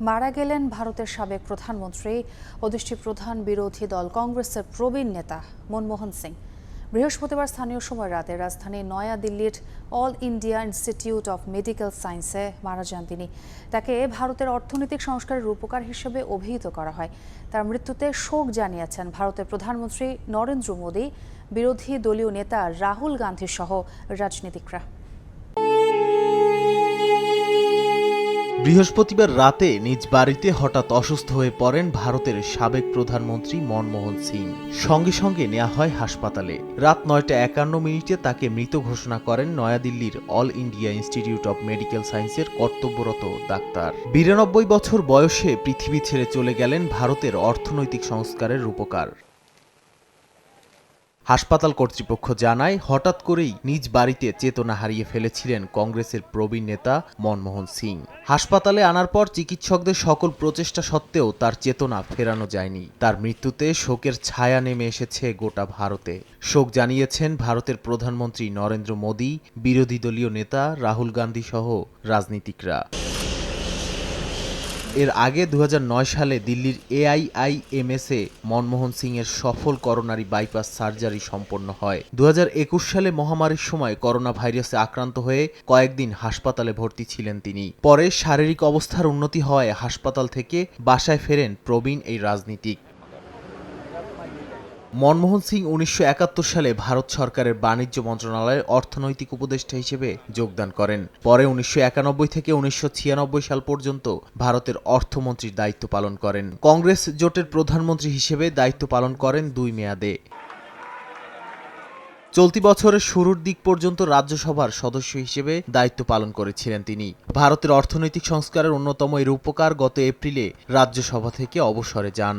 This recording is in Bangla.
মারা গেলেন ভারতের সাবেক প্রধানমন্ত্রী ও প্রধান বিরোধী দল কংগ্রেসের প্রবীণ নেতা মনমোহন সিং। বৃহস্পতিবার স্থানীয় সময় রাতে রাজধানী নয়াদিল্লির all India institute of medical সায়েন্সে মারা যান তিনি। তাকে ভারতের অর্থনৈতিক সংস্কারের রূপকার হিসেবে অভিহিত করা হয়। তার মৃত্যুতে শোক জানিয়েছেন ভারতের প্রধানমন্ত্রী নরেন্দ্র মোদী, বিরোধী দলীয় নেতা রাহুল গান্ধী সহ রাজনীতিকরা। বৃহস্পতিবার রাতে নিজ বাড়িতে হঠাৎ অসুস্থ হয়ে পড়েন ভারতের সাবেক প্রধানমন্ত্রী মনমোহন সিং। সঙ্গে সঙ্গে নেওয়া হয় হাসপাতালে। রাত নয়টা একান্ন মিনিটে তাকে মৃত ঘোষণা করেন নয়াদিল্লির all India institute of medical সায়েন্সের কর্তব্যরত ডাক্তার। বিরানব্বই বছর বয়সে পৃথিবী ছেড়ে চলে গেলেন ভারতের অর্থনৈতিক সংস্কারের রূপকার। হাসপাতাল কর্তৃপক্ষ জানায়, হঠাৎ করেই নিজ বাড়িতে চেতনা হারিয়ে ফেলেছিলেন কংগ্রেসের প্রবীণ নেতা মনমোহন সিং। হাসপাতালে আনার পর চিকিৎসকদের সকল প্রচেষ্টা সত্ত্বেও তার চেতনা ফেরানো যায়নি। তার মৃত্যুতে শোকের ছায়া নেমে এসেছে গোটা ভারতে। শোক জানিয়েছেন ভারতের প্রধানমন্ত্রী নরেন্দ্র মোদী, বিরোধী দলীয় নেতা রাহুল গান্ধী সহ রাজনীতিকরা। এর আগে দু হাজার নয় সালে দিল্লির এআইআইএমএসে মনমোহন সিংয়ের সফল করোনারি বাইপাস সার্জারি সম্পন্ন হয়। দু হাজার একুশ সালে মহামারীর সময় করোনা ভাইরাসে আক্রান্ত হয়ে কয়েকদিন হাসপাতালে ভর্তি ছিলেন তিনি। পরে শারীরিক অবস্থার উন্নতি হওয়ায় হাসপাতাল থেকে বাসায় ফেরেন প্রবীণ এই রাজনীতিক। মনমোহন সিং উনিশশো একাত্তর সালে ভারত সরকারের বাণিজ্য মন্ত্রণালয়ের অর্থনৈতিক উপদেষ্টা হিসেবে যোগদান করেন। পরে উনিশশো একানব্বই থেকে উনিশশো ছিয়ানব্বই সাল পর্যন্ত ভারতের অর্থমন্ত্রীর দায়িত্ব পালন করেন। কংগ্রেস জোটের প্রধানমন্ত্রী হিসেবে দায়িত্ব পালন করেন দুই মেয়াদে। চলতি বছরের শুরুর দিক পর্যন্ত রাজ্যসভার সদস্য হিসেবে দায়িত্ব পালন করেছিলেন তিনি। ভারতের অর্থনৈতিক সংস্কারের অন্যতম এর উপকার গত এপ্রিলে রাজ্যসভা থেকে অবসরে যান।